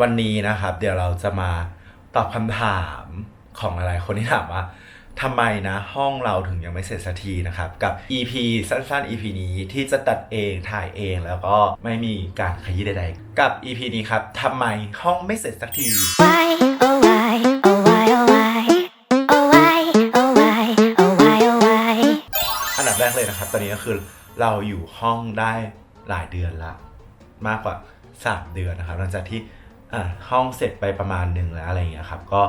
วันนี้นะครับ เดี๋ยวเราจะมาตอบคำถามของหลายๆคนที่ถามว่าทำไมนะห้องเราถึงยังไม่เสร็จสักทีนะครับ กับ EP สั้นๆ EP นี้ที่จะตัดเองถ่ายเองแล้วก็ไม่มีการขยี้ใดๆ กับ EP นี้ครับทำไมห้องไม่เสร็จสักที Why, oh why, oh why, oh why, oh why, oh why, oh why, oh why. อันดับแรกเลยนะครับ ตอนนี้ก็คือเราอยู่ห้องได้หลายเดือนละ มากกว่า 3 เดือนนะครับ หลังจากที่ อ่าห้องเสร็จไปประมาณหนึ่งแล้วอะไรเงี้ยครับก็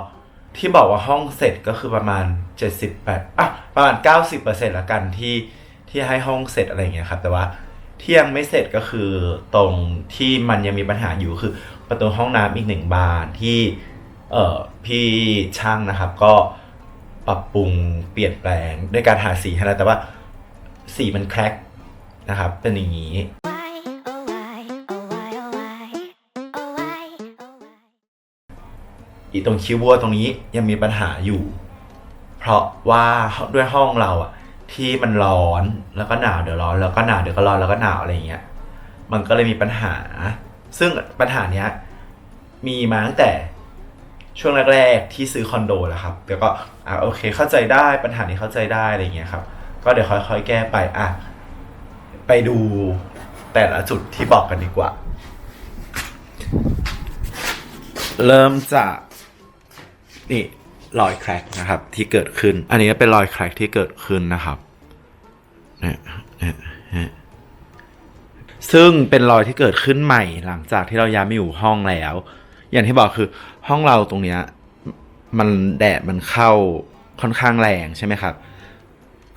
ที่บอกว่าห้องเสร็จก็คือประมาณ 78อะประมาณ 90%ละกันที่ที่ให้ห้องเสร็จอะไรเงี้ยครับแต่ว่าที่ยังไม่เสร็จก็คือตรงที่มันยังมีปัญหาอยู่คือประตูห้องน้ำอีกหนึ่งบานที่เอ่อพี่ช่างนะครับก็ปรับปรุงเปลี่ยนแปลงด้วยการทาสีให้แล้วแต่ว่าสีมันแคร็กนะครับเป็นอย่างนี้ อีตรงคิ้วบัวตรงนี้ยังมีปัญหาอยู่ เพราะว่าด้วยห้องเราอะที่มันร้อนแล้วก็หนาวเดี๋ยวร้อนแล้วก็หนาวเดี๋ยวก็ร้อนแล้วก็หนาวอะไรอย่างเงี้ยมันก็เลยมีปัญหา ซึ่งปัญหาเนี้ยมีมาตั้งแต่ช่วงแรกๆที่ซื้อคอนโดแล้วครับแล้วก็อะโอเคเข้าใจได้ปัญหานี้เข้าใจได้อะไรเงี้ยครับ ก็เดี๋ยวค่อยๆแก้ไปอะไปดูแต่ละจุดที่บอกกันดีกว่า เริ่มจาก นี่รอยแครกนะครับที่เกิดขึ้น อันนี้เป็นรอยแครกที่เกิดขึ้นนะครับเนี่ยเนี่ยซึ่งเป็นรอยที่เกิดขึ้นใหม่หลังจากที่เราย้ายมาอยู่ห้องแล้ว อย่างที่บอกคือห้องเราตรงเนี้ยมันแดดมันเข้าค่อนข้างแรงใช่ไหมครับ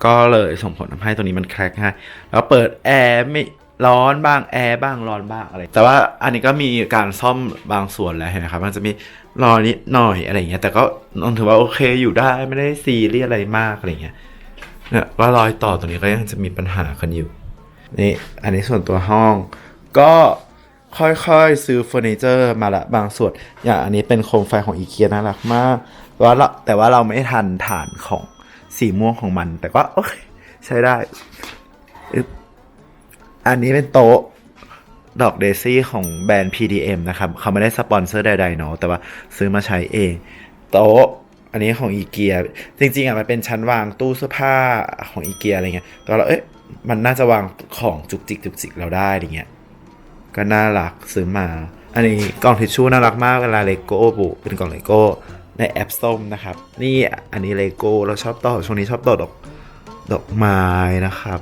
ก็เลยส่งผลทำให้ตรงนี้มันแครกง่ายแล้วเปิดแอร์ไม่ ร้อนบ้างแอร์บ้างร้อนบ้างอะไร แต่ว่าอันนี้ก็มีการซ่อมบางส่วนแล้วเห็นไหมครับ มันจะมีรอยนิดหน่อยอะไรอย่างเงี้ย แต่ก็นนถือว่าโอเคอยู่ได้ไม่ได้ซีเรียสอะไรมากอะไรเงี้ยเนี่ยว่ารอยต่อตรงนี้ก็ยังจะมีปัญหากันอยู่นี่อันนี้ส่วนตัวห้อง ก็ค่อยๆซื้อเฟอร์นิเจอร์มาละบางส่วน อย่างอันนี้เป็นโคมไฟของอีเกียน่ารักมากแต่ว่าเราแต่ว่าเราไม่ทันฐานของสีม่วงของมัน แต่ก็โอเคใช้ได้อึ๊บ อันนี้เป็นโต๊ะดอกเดซี่ของแบรนด์ PDM นะครับ เขาไม่ได้สปอนเซอร์ใดๆเนาะแต่ว่าซื้อมาใช้เอง โต๊ะอันนี้ของอีเกียจริงๆอะมันเป็นชั้นวางตู้เสื้อผ้าของอีเกียอะไรเงี้ยแต่เราเอ๊ะมันน่าจะวางของจุกจิกจุกจิกเราได้อะไรเงี้ยก็น่ารักซื้อมา อันนี้กล่องทิชชู่น่ารักมากเวลาเลโก้บุเป็นกล่องเลโก้ในแอปส้มนะครับ นี่อันนี้เลโก้เราชอบต่อช่วงนี้ชอบต่อดอกดอกไม้นะครับ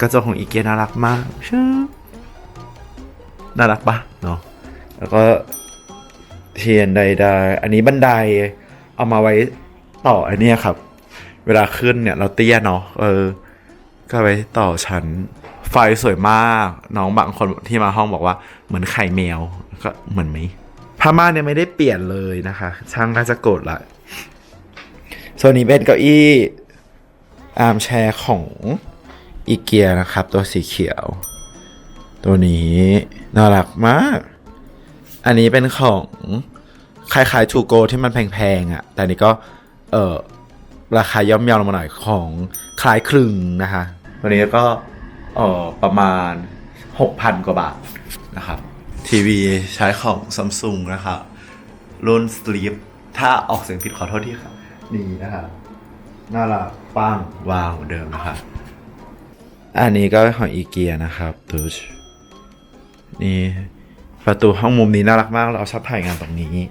กระจกของอีเกียน่ารักมากชื่อน่ารักปะเนาะแล้วก็เทียนใดๆอันนี้บันไดเอามาไว้ต่ออันนี้ครับ เวลาขึ้นเนี่ยเราเตี้ยเนาะเออ ก็ไว้ต่อชั้นไฟสวยมากน้องบางคนที่มาห้องบอกว่าเหมือนไข่แมวก็เหมือนไหมผ้าม่านเนี่ยไม่ได้เปลี่ยนเลยนะคะ ช่างน่าจะโกรธละส่วนนี้เป็นเก้าอี้อาร์มแชร์ของ อีเกียนะครับ ตัวสีเขียว ตัวนี้น่ารักมาก อันนี้เป็นของคล้ายๆทูโกที่มันแพงๆอะ่ะ แต่นนี้ก็ เออราคาย่อมเยาวลงมาหน่อยของคล้ายคลึงนะคะ ตัวนี้ก็เออประมาณ 6,000 กว่าบาทนะครับ ทีวีใช้ของซัมซุงนะครับรุ่น Sleep ถ้าออกเสียงผิดขอโทษที่ครับนี่นะครับน่ารักปังวางเหมือนเดิมนะครับ อันนี้ก็ของอีเกียนะครับตูนี่ประตูห้องมุมนี้น่ารักมากเราชอบถ่ายงานตรงนี้นี่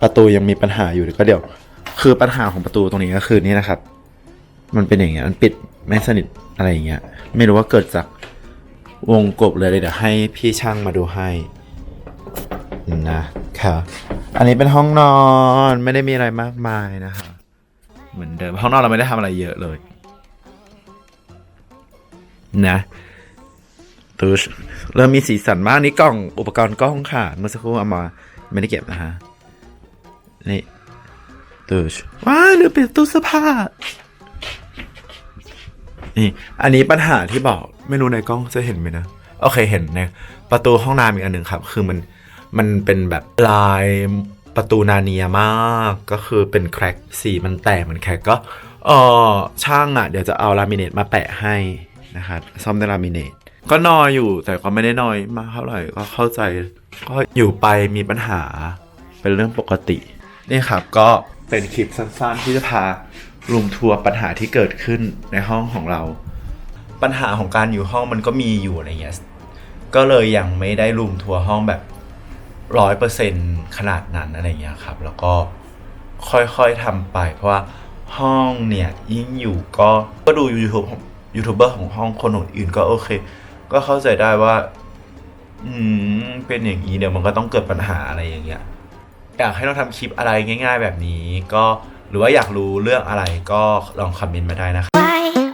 ประตูยังมีปัญหาอยู่ก็เดี๋ยว คือปัญหาของประตูตรงนี้ก็คือนี่นะครับ มันเป็นอย่างเงี้ยมันปิดไม่สนิทอะไรอย่างเงี้ยไม่รู้ว่าเกิดจากวงกบเลยเดี๋ยวให้พี่ช่างมาดูให้นะครับอันนี้เป็นห้องนอนไม่ได้มีอะไรมากมายนะคะเหมือนเดิมห้องนอนเราไม่ได้ทำอะไรเยอะเลย นะตูชเริ่มมีสีสันมากนี่กล่องอุปกรณ์กล้องค่ะ เมื่อสักครู่เอามาไม่ได้เก็บนะฮะ นี่ตูชว้าหรือเป็นตู้เสื้อผ้านี่อันนี้ปัญหาที่บอกไม่รู้ในกล้องจะเห็นไหมนะ โอเคเห็นในประตูห้องน้ำอีกอันหนึ่งครับ คือมันมันเป็นแบบลายประตูนาเนียมากก็คือเป็นแครกสีมันแตกมันแครกก็เออช่างอะ เดี๋ยวจะเอาลามิเนตมาแปะให้ นะครับซ่อมด้วยลามิเนตก็นอยอยู่แต่ก็ไม่ได้นอยมากเท่าไหร่ก็เข้าใจก็อยู่ไปมีปัญหาเป็นเรื่องปกตินี่ครับก็เป็นคลิปสั้นๆที่จะพารุมทัวร์ปัญหาที่เกิดขึ้นในห้องของเรา ปัญหาของการอยู่ห้องมันก็มีอยู่อะไรเงี้ยก็เลยยังไม่ได้รุมทัวร์ห้องแบบร้อยเปอร์เซ็นขนาดนั้นอะไรเงี้ยครับ แล้วก็ค่อยๆทำไป เพราะว่าห้องเนี่ยยิ่งอยู่ก็ก็ดูยูทูบของ ยูทูบเบอร์ของห้องคนอื่นๆก็โอเค ก็เข้าใจได้ว่า อืมเป็นอย่างนี้เดี๋ยวมันก็ต้องเกิดปัญหาอะไรอย่างเงี้ยอยากให้เราทำคลิปอะไรง่าย ๆ แบบนี้ ก็หรือว่าอยากรู้เรื่องอะไรก็ลองคอมเมนต์มาได้นะครับ